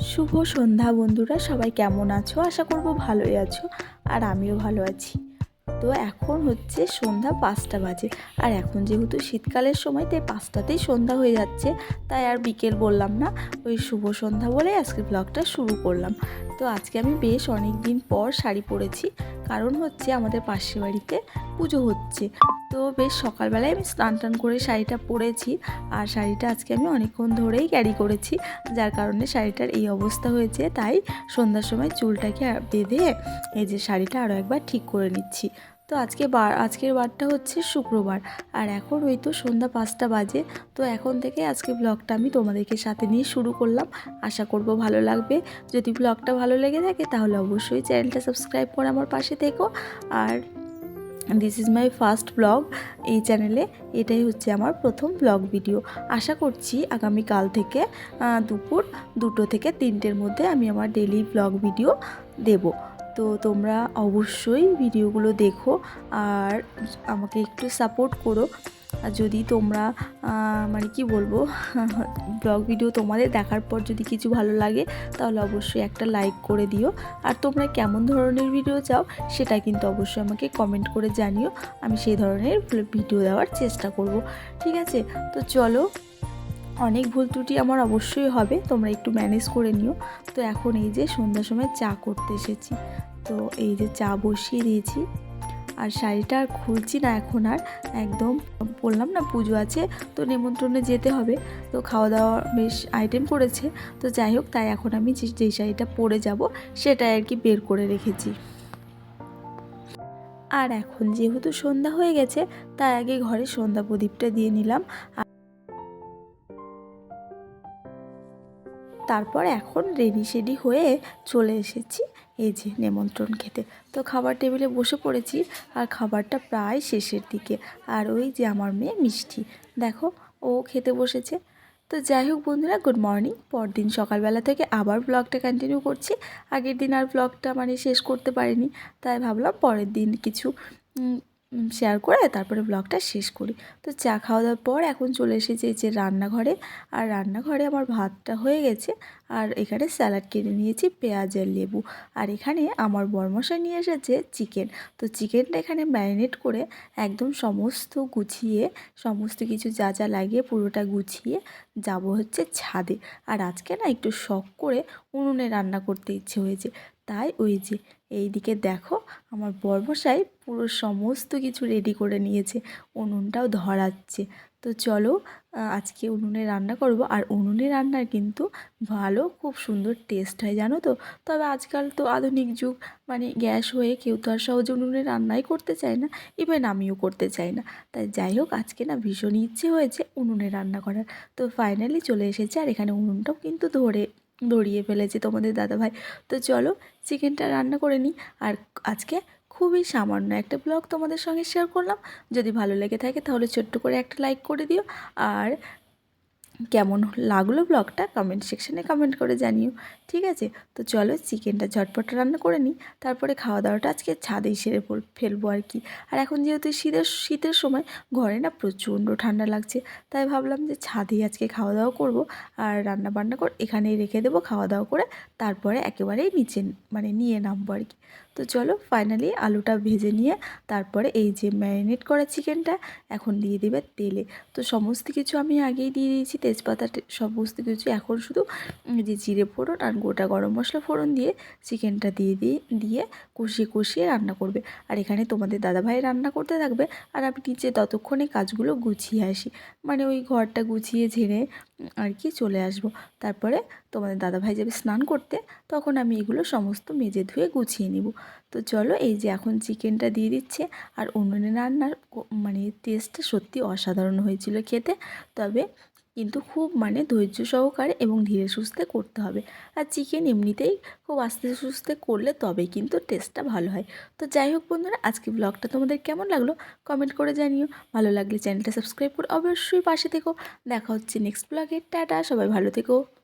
শুভ সন্ধ্যা বন্ধুরা, সবাই কেমন আছো? আশা করব ভালোই আছো আর আমিও ভালো আছি। তো এখন হচ্ছে সন্ধ্যা পাঁচটা বাজে। আর এখন যেহেতু শীতকালের সময়, তাই পাঁচটাতেই সন্ধ্যা হয়ে যাচ্ছে। তাই আর বিকেল বললাম না, ওই শুভ সন্ধ্যা বলে আজকে ব্লগটা শুরু করলাম। তো আজকে আমি বেশ অনেক দিন পর শাড়ি পরেছি, কারণ হচ্ছে আমাদের পাশের বাড়িতে পুজো হচ্ছে। তো বেশ সকালবেলায় আমি স্নান টান করে শাড়িটা পরেছি। আর শাড়িটা আজকে আমি অনেকক্ষণ ধরেই ক্যারি করেছি। যার কারণে শাড়িটার এই অবস্থা হয়েছে। তাই সন্ধ্যার সময় চুলটাকে বেঁধে এই যে শাড়িটা আরও একবার ঠিক করে নিচ্ছি। তো আজকে বার আজকের বারটা হচ্ছে শুক্রবার। আর এখন ওই তো সন্ধ্যা পাঁচটা বাজে। তো এখন থেকে আজকে ব্লগটা আমি তোমাদেরকে সাথে নিয়ে শুরু করলাম। আশা করব ভালো লাগবে। যদি ব্লগটা ভালো লেগে থাকে তাহলে অবশ্যই চ্যানেলটা সাবস্ক্রাইব করে আমার পাশে থেকো। আর this is my first blog এই চ্যানেলে এটাই হচ্ছে আমার প্রথম ব্লগ ভিডিও আশা করছি আগামীকাল থেকে দুপুর দুটো থেকে তিনটের মধ্যে আমি আমার ডেলি ব্লগ ভিডিও দেব। তো তোমরা অবশ্যই ভিডিওগুলো দেখো আর আমাকে একটু সাপোর্ট করো। আর যদি তোমরা মানে কি বলব ব্লগ ভিডিও তোমাদের দেখার পর যদি কিছু ভালো লাগে, তাহলে অবশ্যই একটা লাইক করে দিও। আর তোমরা কেমন ধরনের ভিডিও চাও, সেটা কিন্তু অবশ্যই আমাকে কমেন্ট করে জানিও। আমি সেই ধরনের ভিডিও দেওয়ার চেষ্টা করব, ঠিক আছে? তো চলো, অনেক ভুল ত্রুটি আমার অবশ্যই হবে, তোমরা একটু ম্যানেজ করে নিও। তো এখন এই যে সন্ধ্যার সময় চা করতে এসেছি। তো এই যে চা বসিয়ে দিয়েছি। আর শাড়িটা আর খুলছি না এখন আর। একদম বললাম না পুজো আছে, তো নিমন্ত্রণে যেতে হবে। তো খাওয়া দাওয়া বেশ আইটেম করেছে, তো যাই হোক, তাই এখন আমি যেই শাড়িটা পরে যাব, সেটাই আর কি বের করে রেখেছি। আর এখন যেহেতু সন্ধ্যা হয়ে গেছে, তাই আগে ঘরে সন্ধ্যা প্রদীপটা দিয়ে নিলাম। তারপর এখন রেডি সেডি হয়ে চলে এসেছি এই যে নেমন্ত্রণ খেতে। তো খাবার টেবিলে বসে পড়েছি আর খাবারটা প্রায় শেষের দিকে। আর ওই যে আমার মেয়ে মিষ্টি। দেখো, ও খেতে বসেছে। তো যাই হোক বন্ধুরা, গুড মর্নিং। পরদিন সকালবেলা থেকে আবার ব্লগটা কন্টিনিউ করছি। আগের দিন আর ব্লগটা মানে শেষ করতে পারিনি। তাই ভাবলাম পরের দিন কিছু শেয়ার করে তারপরে ব্লগটা শেষ করি। তো চা খাওয়া দাওয়ার পর এখন চলে এসেছি এই যে রান্নাঘরে। আর রান্নাঘরে আমার ভাতটা হয়ে গেছে। আর এখানে স্যালাড কেটে নিয়েছি, পেঁয়াজ আর লেবু। আর এখানে আমার বরমশাই নিয়ে এসেছে চিকেন তো চিকেনটা এখানে ম্যারিনেট করে একদম সমস্ত গুছিয়ে, সমস্ত কিছু যা যা লাগিয়ে পুরোটা গুছিয়ে যাব হচ্ছে ছাদে। আর আজকে না একটু শখ করে উনুনে রান্না করতে ইচ্ছে হয়েছে। তাই ওই যে এই দিকে দেখো, আমার বর্মশাই পুরো সমস্ত কিছু রেডি করে নিয়েছে, উনুনটাও ধরাচ্ছে। তো চলো আজকে উনুনে রান্না করব। আর উনুনে রান্নার কিন্তু ভালো, খুব সুন্দর টেস্ট হয়, জানো তো? তবে আজকাল তো আধুনিক যুগ মানে গ্যাস হয়ে কেউ তো আর সহজে উনুনে রান্নাই করতে চায় না ইভেন আমিও করতে চাই না। তাই যাই হোক, আজকে না ভীষণ ইচ্ছে হয়েছে উনুনে রান্না করার। তো ফাইনালি চলে এসেছে, আর এখানে উনুনটাও কিন্তু ধরে ধরিয়ে ফেলেছে তোমাদের দাদাভাই। তো চলো চিকেনটা রান্না করে নিই। আর আজকে খুবই সামান্য একটা ব্লগ তোমাদের সঙ্গে শেয়ার করলাম। যদি ভালো লেগে থাকে তাহলে ছোট্ট করে একটা লাইক করে দিও। আর কেমন লাগল ব্লগটা কমেন্ট সেকশনে কমেন্ট করে জানিও, ঠিক আছে? তো চলো চিকেনটা ঝটপট রান্না করে নিই, তারপরে খাওয়া দাওয়াটা আজকে ছাদেই সেরে ফেল- ফেলব আর কি। আর এখন যেহেতু শীতের শীতের সময় ঘরে না প্রচণ্ড ঠান্ডা লাগছে, তাই ভাবলাম যে ছাদেই আজকে খাওয়া দাওয়া করব আর রান্না বান্না করে, এখানেই রেখে দেবো খাওয়া দাওয়া করে, তারপরে একেবারেই নিচে মানে নিয়ে নামবো আর কি। তো চলো ফাইনালি আলুটা ভেজে নিয়ে, তারপরে এই যে ম্যারিনেট করা চিকেনটা এখন দিয়ে দেবে তেলে। তো সমস্ত কিছু আমি আগেই দিয়ে দিয়েছি তেজপাতা সমস্ত কিছু এখন শুধু যে জিরে ফোড়ন আর গোটা গরম মশলা ফোড়ন দিয়ে চিকেনটা দিয়ে দিয়ে দিয়ে কষিয়ে কষিয়ে রান্না করবে। আর এখানে তোমাদের দাদাভাই রান্না করতে থাকবে আর আমি নিচে ততক্ষণে কাজগুলো গুছিয়ে আসি। মানে ওই ঘরটা গুছিয়ে ঝেড়ে আর কি চলে আসব। তারপরে তোমাদের দাদাভাই যাবে স্নান করতে, তখন আমি এগুলো সমস্ত মেজে ধুয়ে গুছিয়ে নিব। তো চলো এই যে এখন চিকেনটা দিয়ে দিচ্ছে আর উনুনে রান্নার মানে টেস্টটা সত্যি অসাধারণ হয়েছিল খেতে। তবে কিন্তু খুব মানে ধৈর্য সহকারে এবং ধীরে সুস্থে করতে হবে। আর চিকেন এমনিতেই খুব আস্তে সুস্থে করলে তবে কিন্তু টেস্টটা ভালো হয়। তো যাই হোক বন্ধুরা আজকে ব্লগটা তোমাদের কেমন লাগল কমেন্ট করে জানিও। ভালো লাগলে চ্যানেলটা সাবস্ক্রাইব করে অবশ্যই পাশে থেকো। দেখা হচ্ছে নেক্সট ব্লগে টাটা, সবাই ভালো থেকো।